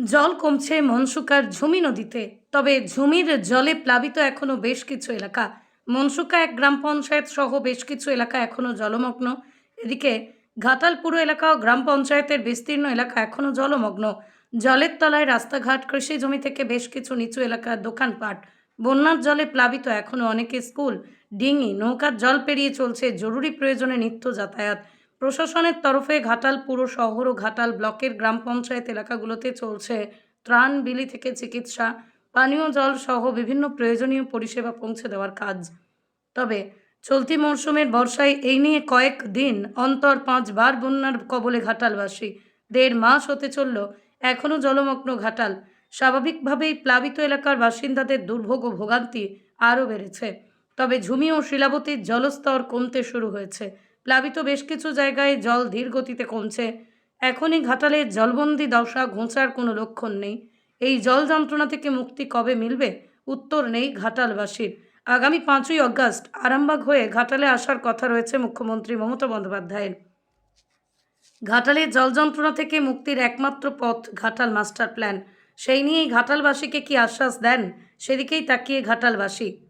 জল কমছে মনসুকার ঝুমি নদীতে। তবে ঝুমির জলে প্লাবিত এখনও বেশ কিছু এলাকা। মনসুকা এক গ্রাম পঞ্চায়েত সহ বেশ কিছু এলাকা এখনও জলমগ্ন। এদিকে ঘাটাল পুরো এলাকা ও গ্রাম পঞ্চায়েতের বিস্তীর্ণ এলাকা এখনও জলমগ্ন। জলের তলায় রাস্তাঘাট, কৃষি জমি থেকে বেশ কিছু নিচু এলাকার দোকানপাট। বন্যার জলে প্লাবিত এখনও অনেকে স্কুল, ডিঙি, নৌকার জল পেরিয়ে চলছে জরুরি প্রয়োজনে নিত্য যাতায়াত। প্রশাসনের তরফে ঘাটাল পুর শহর ও ঘাটাল ব্লকের গ্রাম পঞ্চায়েত এলাকাগুলোতে চলছে ত্রাণ বিলি থেকে চিকিৎসা, পানীয় জল সহ বিভিন্ন প্রয়োজনীয় পরিষেবা পৌঁছে দেওয়ার কাজ। তবে চলতি মরশুমের বর্ষায় এই নিয়ে কয়েক দিন অন্তর পাঁচবার বন্যার কবলে ঘাটালবাসী। দেড় মাস হতে চলল এখনও জলমগ্ন ঘাটাল। স্বাভাবিকভাবেই প্লাবিত এলাকার বাসিন্দাদের দুর্ভোগ ও ভোগান্তি আরও বেড়েছে। তবে ঝুমি ও শিলাবতীর জলস্তর কমতে শুরু হয়েছে। প্লাবিত বেশ কিছু জায়গায় জল ধীর গতিতে কমছে। এখনই ঘাটালের জলবন্দি দশা ঘোঁচার কোনো লক্ষণ নেই। এই জল যন্ত্রণা থেকে মুক্তি কবে মিলবে? উত্তর নেই ঘাটালবাসীর। আগামী পাঁচই অগস্ট আরামবাগ হয়ে ঘাটালে আসার কথা রয়েছে মুখ্যমন্ত্রী মমতা বন্দ্যোপাধ্যায়ের। ঘাটালের জল যন্ত্রণা থেকে মুক্তির একমাত্র পথ ঘাটাল মাস্টার প্ল্যান। সেই নিয়েই ঘাটালবাসীকে কি আশ্বাস দেন? সেদিকেই তাকিয়ে ঘাটালবাসী।